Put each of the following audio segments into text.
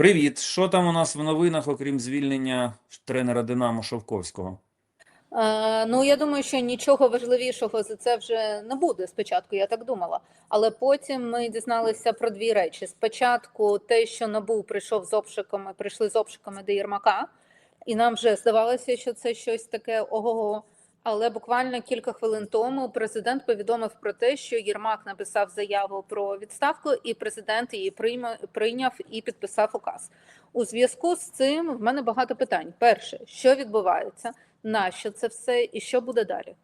Привіт. Що там у нас в новинах, окрім звільнення тренера Динамо Шовковського? Е, Ну, я думаю, що нічого важливішого за це вже не буде. Спочатку я так думала. Але потім ми дізналися про дві речі: спочатку, те, що НАБУ прийшов з обшуками, прийшли з обшуками до Єрмака, і нам вже здавалося, що це щось таке ого. Але буквально кілька хвилин тому президент повідомив про те, що Єрмак написав заяву про відставку, і президент її прийняв і підписав указ. У зв'язку з цим в мене багато питань. Перше, що відбувається, нащо це все, і що буде далі?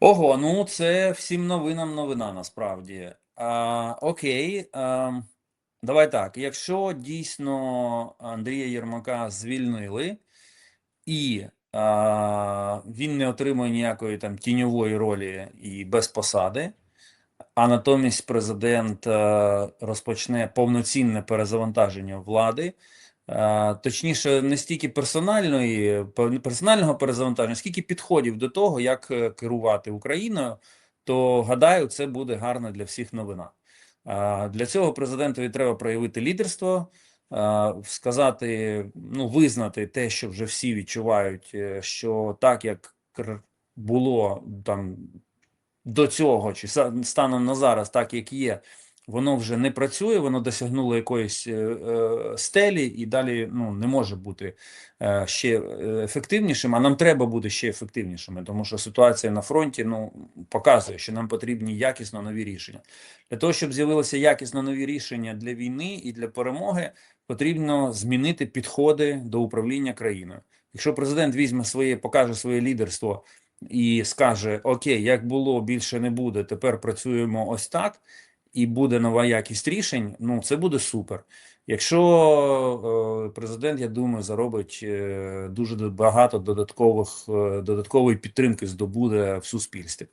Ого, ну це всім новинам новина насправді. А, окей, а, давай так. Якщо дійсно Андрія Єрмака звільнили і він не отримує ніякої там тіньової ролі і без посади, а натомість президент е, розпочне повноцінне перезавантаження влади. Е, Точніше, не стільки персональної, пер- персонального перезавантаження, скільки підходів до того, як е, керувати Україною, то гадаю, це буде гарна для всіх новина. Для цього президентові треба проявити лідерство, сказати, ну, визнати те, що вже всі відчувають, е, що так як було там до цього, чи станом на зараз, так як є, воно вже не працює, воно досягнуло якоїсь е, е, стелі і далі ну, не може бути е, ще е, ефективнішим, а нам треба бути ще ефективнішими, тому що ситуація на фронті ну, показує, що нам потрібні якісно нові рішення. Для того, щоб з'явилися якісно нові рішення для війни і для перемоги, потрібно змінити підходи до управління країною. Якщо президент візьме своє, покаже своє лідерство і скаже: Окей, як було, більше не буде. Тепер працюємо ось так, і буде нова якість рішень. Ну це буде супер. Якщо е, президент, я думаю, заробить е, дуже багато додаткових е, додаткової підтримки здобуде в суспільстві.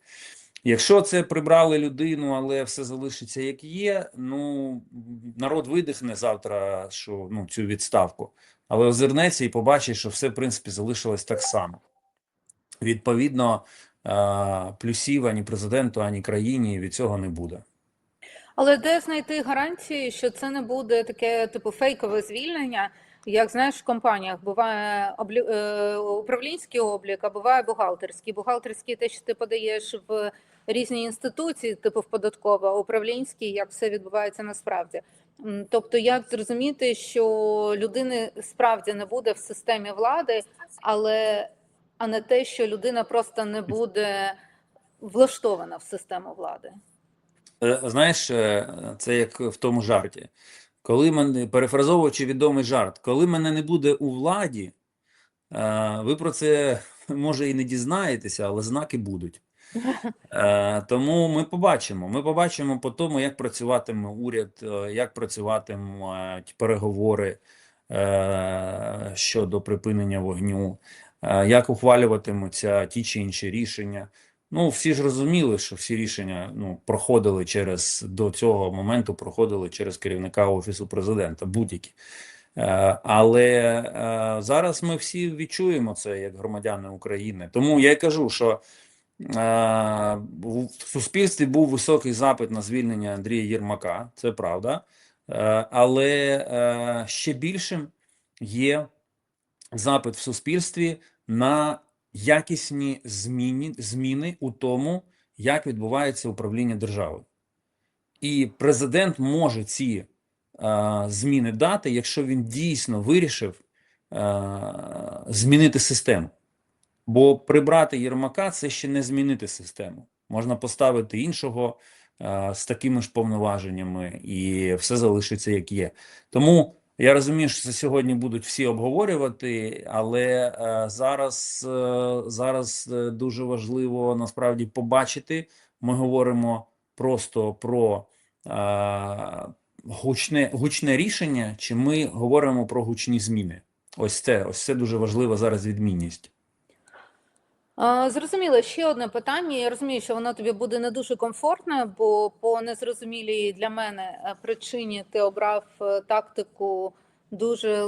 Якщо це прибрали людину, але все залишиться як є, ну народ видихне завтра, що ну цю відставку, але озирнеться і побачить, що все в принципі залишилось так само. Відповідно, е, плюсів ані президенту, ані країні від цього не буде. Але де знайти гарантії, що це не буде таке типу фейкове звільнення? Як знаєш, в компаніях буває облі... е, управлінський облік, а буває бухгалтерський. Бухгалтерський те, що ти подаєш в різні інституції, типу в податкове, а як все відбувається насправді. Тобто, як зрозуміти, що людини справді не буде в системі влади, але а не те, що людина просто не буде влаштована в систему влади. Е, Знаєш, е, це як в тому жарті. Коли мене, перефразовуючи відомий жарт, коли мене не буде у владі, е, ви про це може і не дізнаєтеся, але знаки будуть. Е, Тому ми побачимо. Ми побачимо по тому, як працюватиме уряд, е, як працюватимуть переговори е, щодо припинення вогню, як ухвалюватимуться ті чи інші рішення. Ну, всі ж розуміли, що всі рішення ну, проходили через до цього моменту, проходили через керівника Офісу президента, будь-які. Але зараз ми всі відчуємо це як громадяни України. Тому я й кажу, що в суспільстві був високий запит на звільнення Андрія Єрмака, це правда. Е, Але е, ще більшим є запит в суспільстві на якісні зміни, зміни у тому, як відбувається управління державою. І президент може ці е, зміни дати, якщо він дійсно вирішив е, змінити систему. Бо прибрати Єрмака це ще не змінити систему. Можна поставити іншого е, з такими ж повноваженнями, і все залишиться як є. Тому я розумію, що це сьогодні будуть всі обговорювати, але е, зараз, е, зараз дуже важливо насправді побачити. Ми говоримо просто про е, гучне, гучне рішення, чи ми говоримо про гучні зміни. Ось це, ось це дуже важлива зараз відмінність. Зрозуміло, ще одне питання. Я розумію, що воно тобі буде не дуже комфортне, бо по незрозумілій для мене е, причині ти обрав е, тактику дуже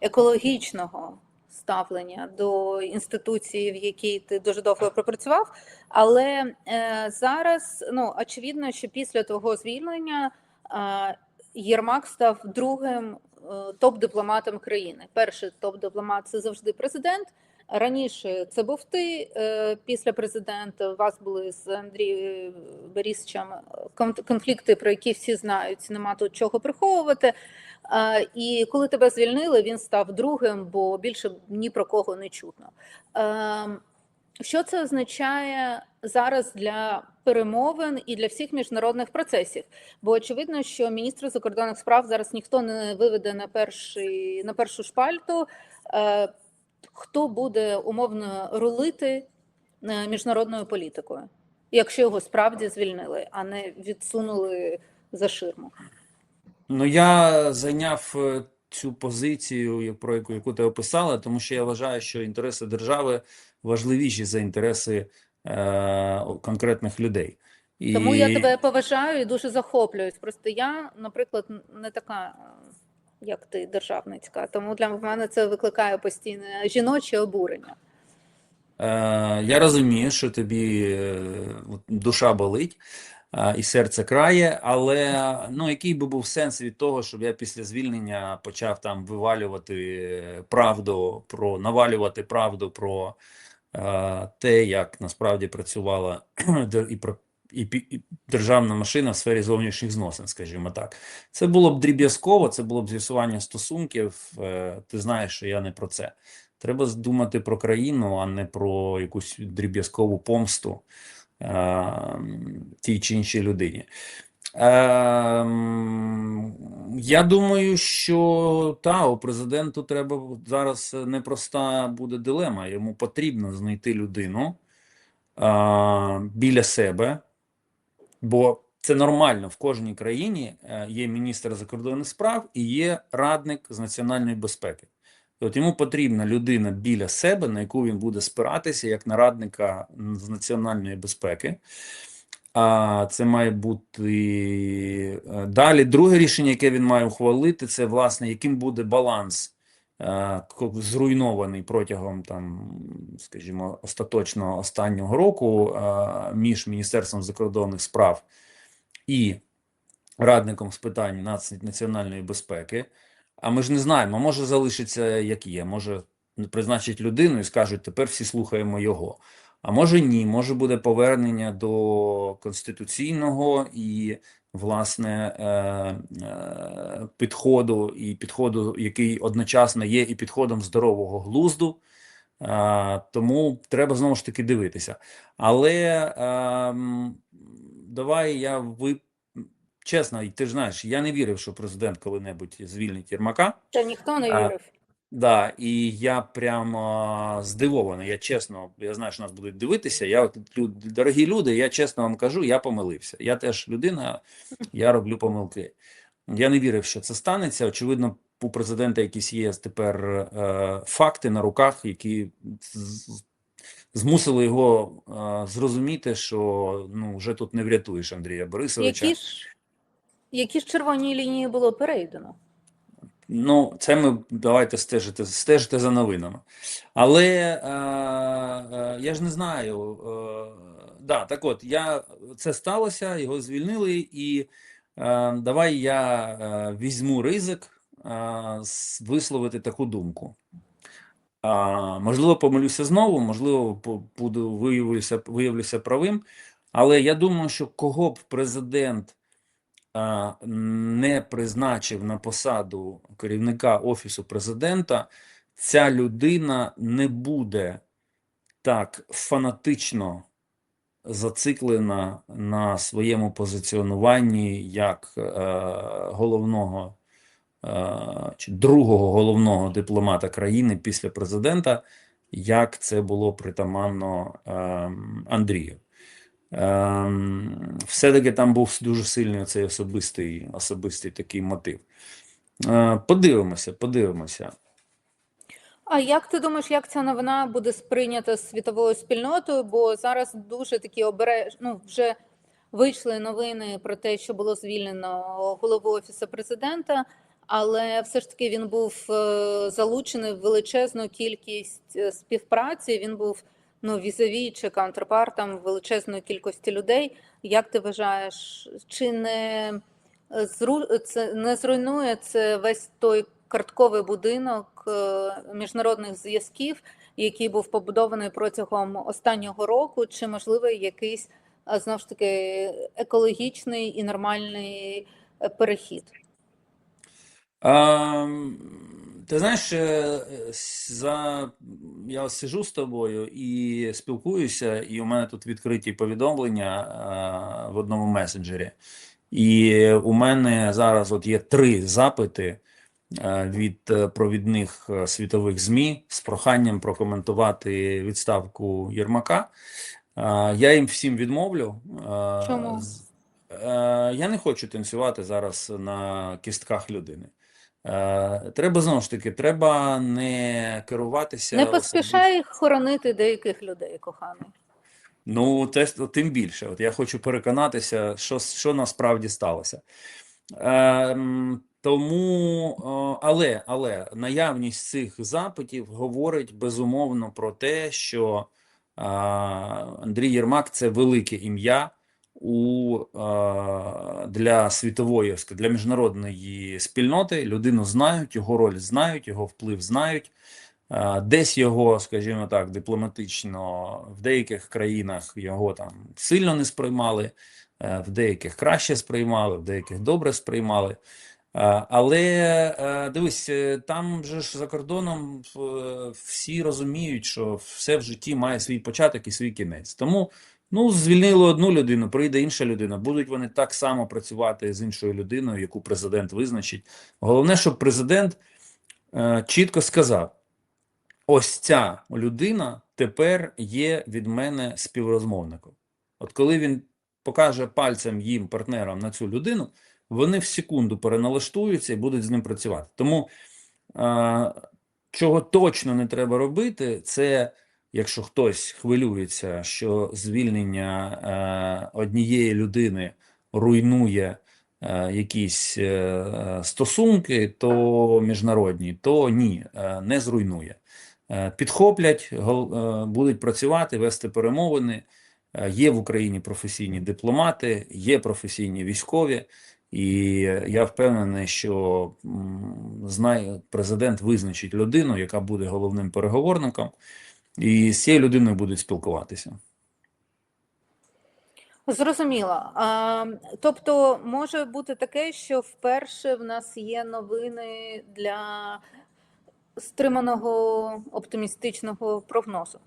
екологічного ставлення до інституції, в якій ти дуже довго пропрацював. Але е, зараз ну очевидно, що після твого звільнення Єрмак став другим топ-дипломатом країни. Перший топ-дипломат це завжди президент. Раніше це був ти е, після президента. У вас були з Андрієм Борисовичем конфлікти, про які всі знають. Нема тут чого приховувати. Е, І коли тебе звільнили, він став другим, бо більше ні про кого не чутно. Ем, Що це означає зараз для перемовин і для всіх міжнародних процесів? Бо очевидно, що міністра закордонних справ зараз ніхто не виведе на перший на першу шпальту. Хто буде умовно рулити е, міжнародною політикою, якщо його справді звільнили, а не відсунули за ширму? Ну, я зайняв е, цю позицію, про яку, яку ти описала, тому що я вважаю, що інтереси держави важливіші за інтереси е, конкретних людей. І... Тому я тебе поважаю і дуже захоплююсь. Просто я, наприклад, не така, е, як ти, державницька. Тому для мене це викликає постійне жіноче обурення. Е, я розумію, що тобі е, душа болить е, і серце крає, але ну, який би був сенс від того, щоб я після звільнення почав там вивалювати правду про навалювати правду про е, те, як насправді працювала і про і, державна машина в сфері зовнішніх зносин, скажімо так. Це було б дріб'язково, це було б з'ясування стосунків. е, Ти знаєш, що я не про це. Треба думати про країну, а не про якусь дріб'язкову помсту е, тій чи іншій людині. Ем, я думаю, що та, у президенту треба зараз непроста буде дилема. Йому потрібно знайти людину е, біля себе, бо це нормально в кожній країні е, є міністр закордонних справ і є радник з національної безпеки. От йому потрібна людина біля себе, на яку він буде спиратися, як на радника з національної безпеки. А це має бути е, далі. Друге рішення, яке він має ухвалити, це власне, яким буде баланс зруйнований протягом там, скажімо, остаточно останнього року е, між Міністерством закордонних справ і радником з питань національної безпеки. А ми ж не знаємо, може залишиться як є, може призначить людину і скажуть, тепер всі слухаємо його. А може ні, може буде повернення до конституційного і, власне, е, е, підходу, і підходу, який одночасно є і підходом здорового глузду. Е, тому треба знову ж таки дивитися. Але давай я ви чесно, ти ж знаєш, я не вірив, що президент коли-небудь звільнить Єрмака. Та ніхто не вірив. Да, і я прямо здивований. Я чесно, я знаю, що нас будуть дивитися. Я от люд, дорогі люди, я чесно вам кажу, я помилився. Я теж людина, я роблю помилки. Я не вірив, що це станеться. Очевидно, у президента якісь є тепер е, факти на руках, які змусили його е, зрозуміти, що ну вже тут не врятуєш Андрія Борисовича. Які ж, які ж червоні лінії було перейдено? Ну, це ми давайте стежити, стежити за новинами. Але е, е, я ж не знаю. Е, да, так от, я, це сталося, його звільнили, і е, давай я е, візьму ризик е, висловити таку думку. А, можливо, помилюся знову, можливо, буду виявлюся, виявлюся правим, але я думаю, що кого б президент не призначив на посаду керівника Офісу президента, ця людина не буде так фанатично зациклена на своєму позиціонуванні як е, головного е, чи другого головного дипломата країни після президента, як це було притаманно ем, Андрію. Ем, все-таки там був дуже сильний цей особистий, особистий такий мотив. Е, подивимося, подивимося. А як ти думаєш, як ця новина буде сприйнята світовою спільнотою? Бо зараз дуже такі обереж... ну, вже вийшли новини про те, що було звільнено голову офісу президента, але все ж таки він був е, залучений в величезну кількість е, співпраці. Він був ну візаві чи каунтерпартом величезної кількості людей. Як ти вважаєш, чи не е, зру... це не зруйнує це весь той картковий будинок е, міжнародних зв'язків, який був побудований протягом останнього року, чи можливо якийсь знову ж таки екологічний і нормальний е, перехід. А, ти знаєш, е, за... я сижу з тобою і спілкуюся, і у мене тут відкриті повідомлення в одному месенджері. І у мене зараз от є три запити е, від е, провідних е, світових ЗМІ з проханням прокоментувати відставку Єрмака. Е, Я їм всім відмовлю. Е, Чому? е, Я не хочу танцювати зараз на кістках людини. Е, Треба знову ж таки, треба не керуватися Не особисто- хоронити деяких людей, коханий. Ну, те, тим більше. От я хочу переконатися, що, що насправді сталося. Ем, тому, е, але, але наявність цих запитів говорить безумовно про те, що е, Андрій Єрмак це велике ім'я у, для світової, для міжнародної спільноти. Людину знають, його роль знають, його вплив знають. Десь його, скажімо так, дипломатично в деяких країнах його там сильно не сприймали, е, в деяких краще сприймали, в деяких добре сприймали. Але е, дивись, е, там же ж за кордоном всі розуміють, що все в житті має свій початок і свій кінець. Тому ну, звільнили одну людину, прийде інша людина. Будуть вони так само працювати з іншою людиною, яку президент визначить. Головне, щоб президент е, чітко сказав: ось ця людина тепер є від мене співрозмовником. От коли він покаже пальцем їм, партнерам, на цю людину, вони в секунду переналаштуються і будуть з ним працювати. Тому е, чого точно не треба робити, це якщо хтось хвилюється, що звільнення е, однієї людини руйнує е, якісь е, стосунки, то міжнародні, то ні, не зруйнує. Підхоплять, будуть працювати, вести перемовини. Є в Україні професійні дипломати, є професійні військові, і я впевнений, що знає, президент визначить людину, яка буде головним переговорником, і з цією людиною будуть спілкуватися. Зрозуміло. А, тобто може бути таке, що вперше в нас є новини для стриманого оптимістичного прогнозу.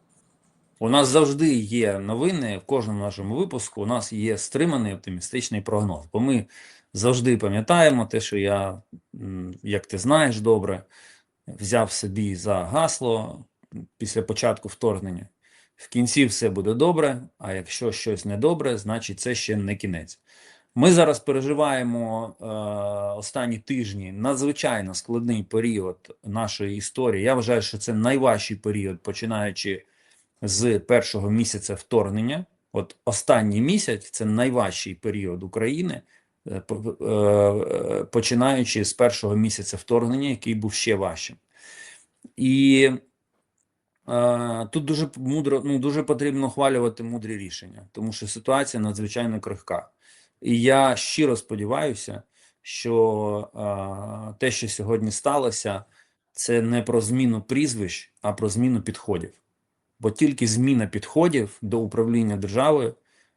У нас завжди є новини в кожному нашому випуску. У нас є стриманий оптимістичний прогноз. Бо ми завжди пам'ятаємо те, що я, як ти знаєш добре, взяв собі за гасло після початку вторгнення. В кінці все буде добре, а якщо щось недобре, значить це ще не кінець. Ми зараз переживаємо е, останні тижні надзвичайно складний період нашої історії. Я вважаю, що це найважчий період, починаючи з першого місяця вторгнення. От останній місяць це найважчий період України, е, е, починаючи з першого місяця вторгнення, який був ще важчим. І тут дуже мудро, ну дуже потрібно ухвалювати мудрі рішення, тому що ситуація надзвичайно крихка. І я щиро сподіваюся, що те, що сьогодні сталося, це не про зміну прізвищ, а про зміну підходів. Бо тільки зміна підходів до управління державою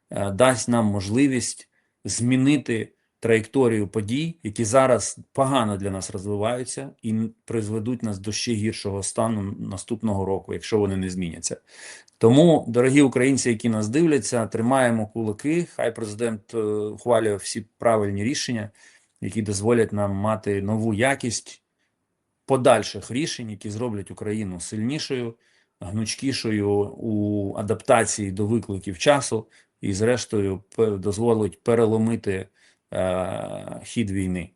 е, дасть нам можливість змінити траєкторію подій, які зараз погано для нас розвиваються, і призведуть нас до ще гіршого стану наступного року, якщо вони не зміняться. Тому, дорогі українці, які нас дивляться, тримаємо кулаки. Хай президент е, ухвалює всі правильні рішення, які дозволять нам мати нову якість подальших рішень, які зроблять Україну сильнішою, гнучкішою у адаптації до викликів часу, і, зрештою, дозволить переломити е, хід війни.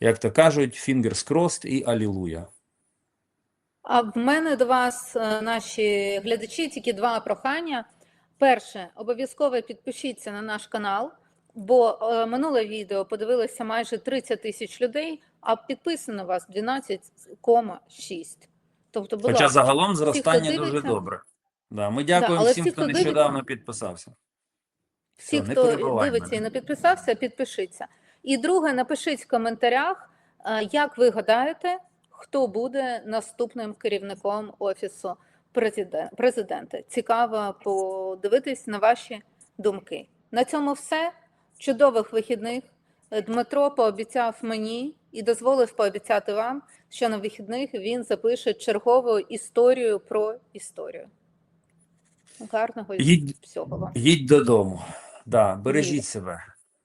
Як то кажуть, fingers crossed і алілуя. А в мене до вас, е, наші глядачі, тільки два прохання. Перше, обов'язково підпишіться на наш канал, бо е, минуле відео подивилося майже 30 тисяч людей, а підписано вас 12,6. Тобто, Хоча ласка, загалом всі, зростання дуже дивиться- добре. Да, ми дякуємо але всім, всі, хто хто дивиться- нещодавно підписався. Всі, Все, хто дивиться і не підписався, підпишіться. І друге, напишіть в коментарях, е, як ви гадаєте, хто буде наступним керівником офісу президента. Цікаво подивитись на ваші думки. На цьому все. Чудових вихідних. Дмитро пообіцяв мені і дозволив пообіцяти вам, що на вихідних він запише чергову історію про історію. Гарного Їдь, всього вам. їдь додому. Да, бережіть себе.